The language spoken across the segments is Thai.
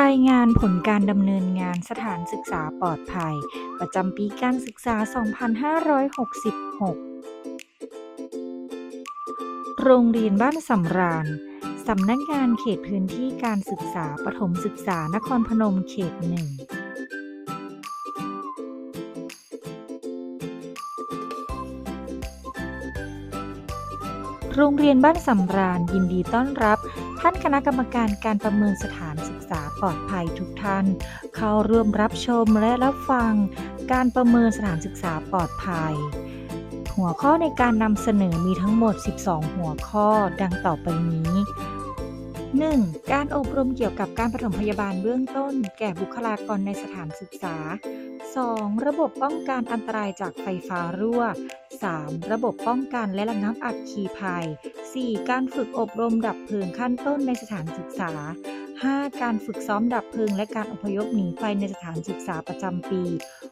รายงานผลการดำเนินงานสถานศึกษาปลอดภัย ประจำปีการศึกษา 2566 โรงเรียนบ้านสำราญ สำนักงานเขตพื้นที่การศึกษาปฐมศึกษานครพนมเขตหนึ่งโรงเรียนบ้านสำราญยินดีต้อนรับ ท่านคณะกรรมการการประเมินสถานศึกษา ปลอดภัยทุกท่าน เข้าร่วมรับชมและรับฟัง การประเมินสถานศึกษาปลอดภัย หัวข้อในการนำเสนอมีทั้งหมด 12 หัวข้อดังต่อไปนี้ 1. การอบรมเกี่ยวกับการปฐมพยาบาลเบื้องต้น แก่บุคลากรในสถานศึกษา 2. ระบบป้องกันอันตรายจากไฟฟ้ารั่ว 3. ระบบป้องกันและระงับอัคคีภัย 4. การฝึกอบรมดับเพลิงขั้นต้นในสถานศึกษา 5. การฝึกซ้อมดับเพลิงและการอพยพหนีไฟในสถานศึกษาประจำปี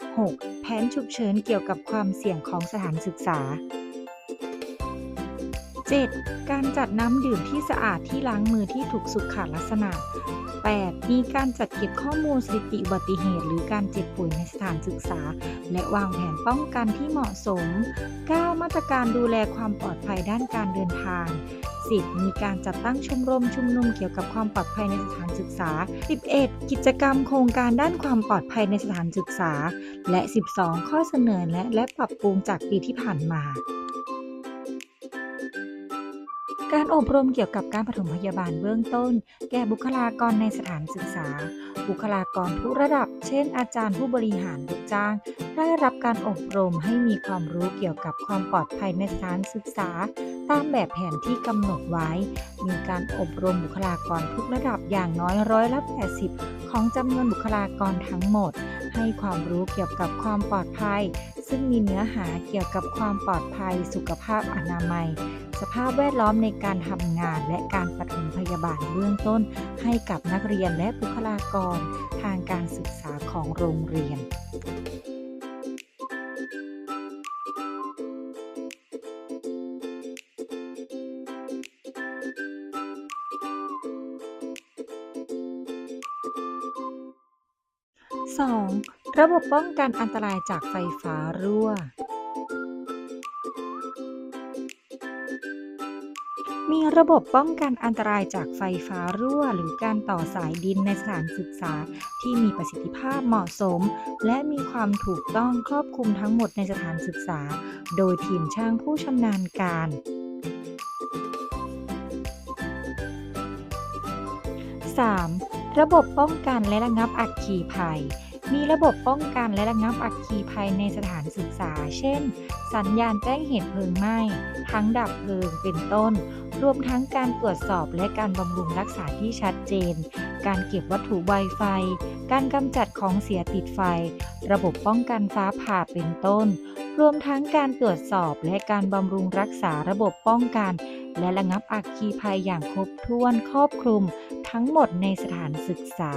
6. แผนฉุกเฉินเกี่ยวกับความเสี่ยงของสถานศึกษา 7. การจัดน้ำดื่มที่สะอาดที่ล้างมือที่ถูกสุขลักษณะ 8. มีการจัดเก็บข้อมูลสถิติอุบัติเหตุ หรือการเจ็บป่วยในสถานศึกษา และวางแผนป้องกันที่เหมาะสม 9. มาตรการดูแลความปลอดภัยด้านการเดินทาง 10. มีการจัดตั้งชมรมชุมนุมเกี่ยวกับความปลอดภัยในสถานศึกษา 11. กิจกรรมโครงการด้านความปลอดภัยในสถานศึกษา และ 12 ข้อเสนอและและปรับปรุงจากปีที่ผ่านมา การอบรมเกี่ยวกับการปฐมพยาบาลเบื้องต้น แก่บุคลากรในสถานศึกษา บุคลากรทุกระดับ เช่น อาจารย์ผู้บริหารลูกจ้าง ได้รับการอบรมให้มีความรู้เกี่ยวกับความปลอดภัยในสถานศึกษา ตามแบบแผนที่กำหนดไว้ มีการอบรมบุคลากรทุกระดับอย่างน้อยร้อยละ80 ของจำนวนบุคลากรทั้งหมด ให้ความรู้เกี่ยวกับความปลอดภัย ซึ่งมีเนื้อหาเกี่ยวกับความปลอดภัย สุขภาพอนามัย สภาพแวดล้อมในการทำงานและการปฐมพยาบาลเบื้องต้น ให้กับนักเรียนและบุคลากรทางการศึกษาของโรงเรียน 2. ระบบป้องกันอันตรายจากไฟฟ้ารั่ว ระบบป้องกันอันตรายจากไฟฟ้ารั่ว หรือการต่อสายดินในสถานศึกษา ที่มีประสิทธิภาพเหมาะสม และมีความถูกต้องครอบคลุมทั้งหมดในสถานศึกษา โดยทีมช่างผู้ชำนาญการ 3. ระบบป้องกันและระงับอัคคีภัย มีระบบป้องกันและระงับอัคคีภัยในสถานศึกษา เช่น สัญญาณแจ้งเหตุเพลิงไหม้ ทั้งดับเพลิงเป็นต้น รวมทั้งการตรวจสอบและการบำรุงรักษาที่ชัดเจน การเก็บวัตถุไวไฟ การกำจัดของเสียติดไฟ ระบบป้องกันฟ้าผ่าเป็นต้น รวมทั้งการตรวจสอบและการบำรุงรักษาระบบป้องกัน และระงับอัคคีภัยอย่างครบถ้วนครอบคลุม ทั้งหมดในสถานศึกษา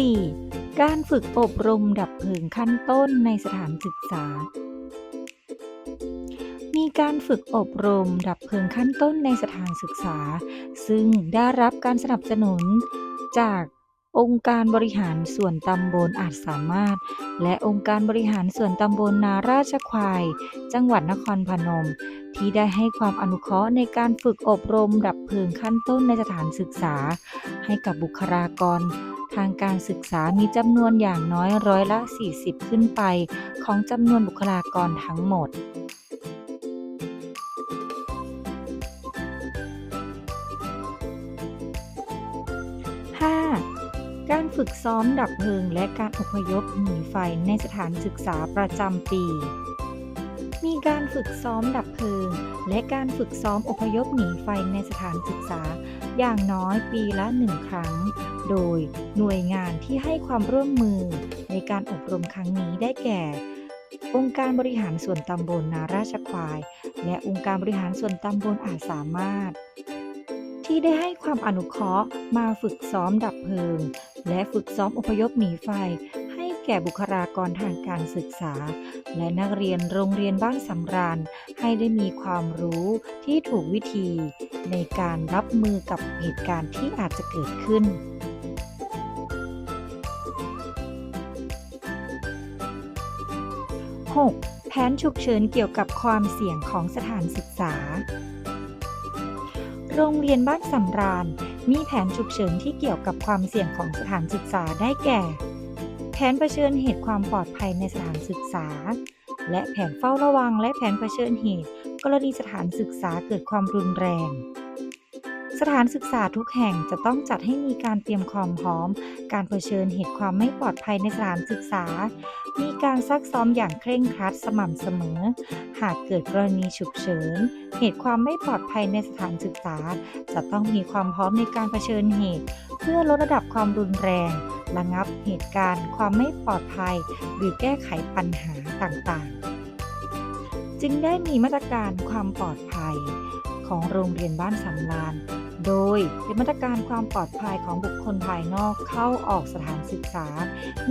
4. การฝึกอบรมดับเพลิงขั้นต้นในสถานศึกษามีมีการฝึกอบรมดับเพลิงขั้นต้นในสถานศึกษา ซึ่งได้รับการสนับสนุนจาก องค์การบริหารส่วนตำบลอาจสามารถ และองค์การบริหารส่วนตำบลนาราชควาย จังหวัดนครพนม ที่ได้ให้ความอนุเคราะห์ในการฝึกอบรมดับเพลิงขั้นต้นในสถานศึกษา ให้กับบุคลากร ทางการศึกษามีจำนวนอย่างน้อยร้อยละ 40 ขึ้นไป ของจำนวนบุคลากรทั้งหมด การฝึกซ้อมดับเพลิงและการอพยพหนีไฟในสถานศึกษาประจำปี มีการฝึกซ้อมดับเพลิง และการฝึกซ้อมอพยพหนีไฟในสถานศึกษา อย่างน้อยปีละหนึ่งครั้ง โดยหน่วยงานที่ให้ความร่วมมือในการอบรมครั้งนี้ได้แก่ องค์การบริหารส่วนตำบลนาราชควาย และองค์การบริหารส่วนตำบลอาจสามารถที่ได้ให้ความอนุเคราะห์มาฝึกซ้อมดับเพลิง และฝึกซ้อมอพยพหนีไฟ ให้แก่บุคลากรทางการศึกษา และนักเรียนโรงเรียนบ้านสำราญ ให้ได้มีความรู้ที่ถูกวิธี ในการรับมือกับเหตุการณ์ที่อาจจะเกิดขึ้น 6. แผนฉุกเฉินเกี่ยวกับความเสี่ยงของสถานศึกษา โรงเรียนบ้านสำราญ มีแผนฉุกเฉินที่เกี่ยวกับความเสี่ยงของสถานศึกษาได้แก่ แผนเผชิญเหตุความปลอดภัยในสถานศึกษา และแผนเฝ้าระวัง และแผนเผชิญเหตุ กรณีสถานศึกษาเกิดความรุนแรง สถานศึกษาทุกแห่งจะต้องจัดให้มีการเตรียมความพร้อม การเผชิญเหตุความไม่ปลอดภัยในสถานศึกษา มีการซักซ้อมอย่างเคร่งครัดสม่ำเสมอ หากเกิดกรณีฉุกเฉิน เหตุความไม่ปลอดภัยในสถานศึกษา จะต้องมีความพร้อมในการเผชิญเหตุ เพื่อลดระดับความรุนแรง ระงับเหตุการณ์ ความไม่ปลอดภัย หรือแก้ไขปัญหาต่างๆ จึงได้มีมาตรการความปลอดภัยของโรงเรียนบ้านสำราน โดยเป็นมาตรการความปลอดภัยของบุคคลภายนอกเข้าออกสถานศึกษา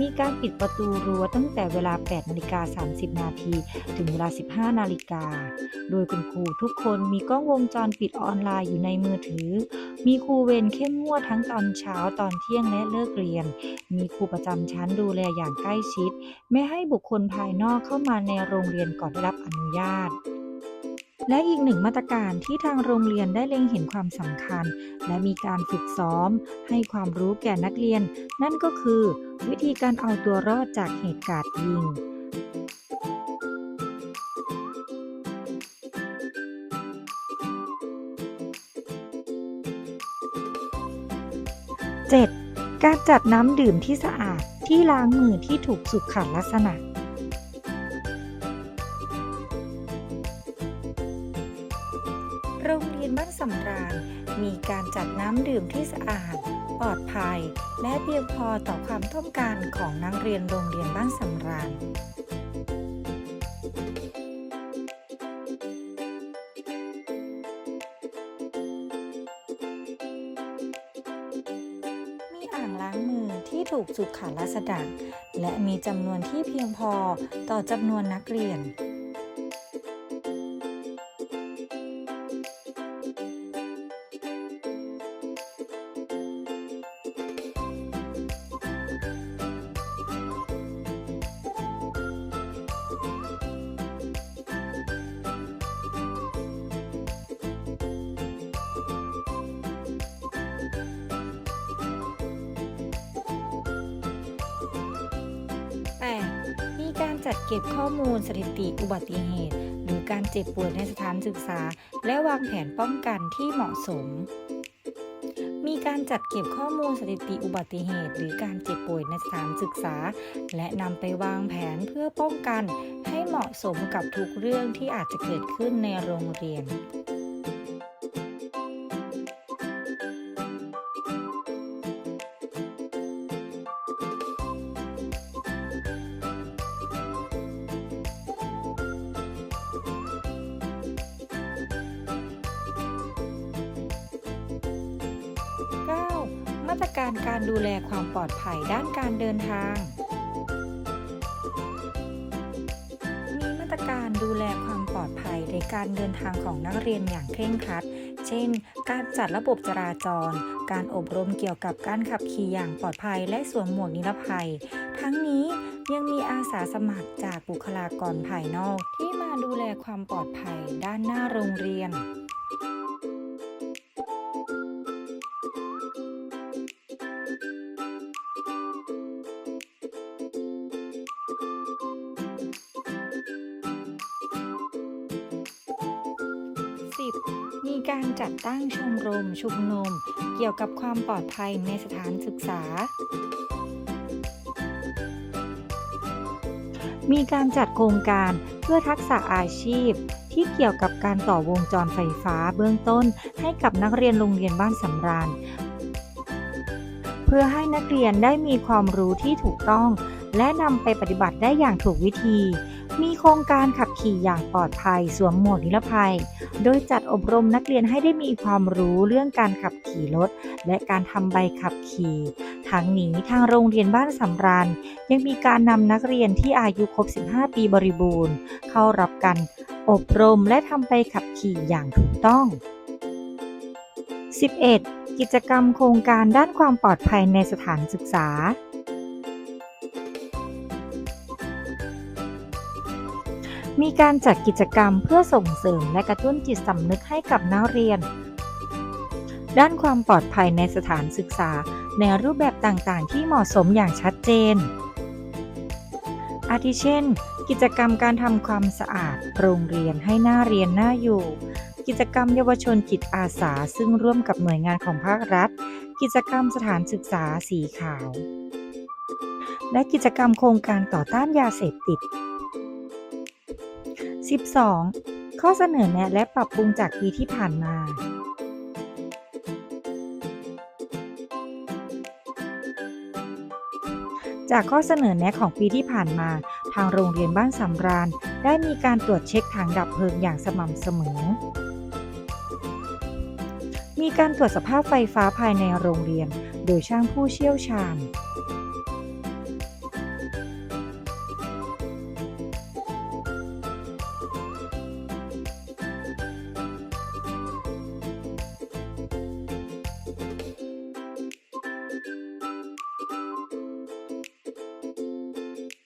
มีการปิดประตูรั้วตั้งแต่เวลา 8นาฬิกา30 นาที ถึงเวลา 15 นาฬิกา โดยคุณครูทุกคนมีกล้องวงจรปิดออนไลน์อยู่ในมือถือ มีครูเวรเข้มงวดทั้งตอนเช้าตอนเที่ยงและเลิกเรียน มีครูประจำชั้นดูแลอย่างใกล้ชิด ไม่ให้บุคคลภายนอกเข้ามาในโรงเรียนก่อนได้รับอนุญาต และอีกหนึ่งมาตรการที่ทางโรงเรียนได้เล็งเห็นความสำคัญ และมีการฝึกซ้อม ให้ความรู้แก่นักเรียน นั่นก็คือ วิธีการเอาตัวรอดจากเหตุการณ์ยิง 7. การจัดน้ำดื่มที่สะอาดที่ล้างมือที่ถูกสุขลักษณะ จัดน้ำดื่มที่สะอาด ปลอดภัย และเพียงพอต่อความต้องการของนักเรียนโรงเรียนบ้านสำราญมีอ่างล้างมือที่ถูกสุขลักษณะและมีจำนวนที่เพียงพอต่อจำนวนนักเรียน จัดเก็บข้อมูลสถิติอุบัติเหตุ หรือการเจ็บป่วยในสถานศึกษา และวางแผนป้องกันที่เหมาะสม มีการจัดเก็บข้อมูลสถิติอุบัติเหตุ หรือการเจ็บป่วยในสถานศึกษา และนำไปวางแผนเพื่อป้องกัน ให้เหมาะสมกับทุกเรื่องที่อาจจะเกิดขึ้นในโรงเรียน ปลอดภัยด้านการเดินทาง มีมาตรการดูแลความปลอดภัยในการเดินทางของนักเรียนอย่างเคร่งครัด เช่น การจัดระบบจราจร การอบรมเกี่ยวกับการขับขี่อย่างปลอดภัยและสวมหมวกนิรภัย ทั้งนี้ยังมีอาสาสมัครจากบุคลากรภายนอก ที่มาดูแลความปลอดภัยด้านหน้าโรงเรียน การจัดตั้งชมรมชุมนุม เกี่ยวกับความปลอดภัยในสถานศึกษา มีการจัดโครงการเพื่อทักษะอาชีพ ที่เกี่ยวกับการต่อวงจรไฟฟ้าเบื้องต้นให้กับนักเรียนโรงเรียนบ้านสำราญ เพื่อให้นักเรียนได้มีความรู้ที่ถูกต้อง และนำไปปฏิบัติได้อย่างถูกวิธี มีโครงการขับขี่อย่างปลอดภัย สวมหมวกนิรภัย โดยจัดอบรมนักเรียนให้ได้มีความรู้เรื่องการขับขี่รถ และการทำใบขับขี่ ทั้งนี้ทางโรงเรียนบ้านสำราญยังมีการนำนักเรียนที่อายุครบ 15 ปีบริบูรณ์ เข้ารับการอบรมและทำใบขับขี่อย่างถูกต้อง 11. กิจกรรมโครงการด้านความปลอดภัยในสถานศึกษา มีการจัดกิจกรรมเพื่อส่งเสริมและกระตุ้นจิตสำนึกให้กับนักเรียน ด้านความปลอดภัยในสถานศึกษาในรูปแบบต่างๆ ที่เหมาะสมอย่างชัดเจน อาทิเช่น กิจกรรมการทำความสะอาดโรงเรียนให้หน้าเรียนหน่าอยู่ กิจกรรมเยาวชนจิตอาสาซึ่งร่วมกับหน่วยงานของภาครัฐ กิจกรรมสถานศึกษาสีขาว และกิจกรรมโครงการต่อต้านยาเสพติด 12. ข้อเสนอแนะและปรับปรุงจากปีที่ผ่านมา จากข้อเสนอแนะของปีที่ผ่านมา ทางโรงเรียนบ้านสำราญ ได้มีการตรวจเช็คถังดับเพลิงอย่างสม่ำเสมอ มีการตรวจสภาพไฟฟ้าภายในโรงเรียน โดยช่างผู้เชี่ยวชาญ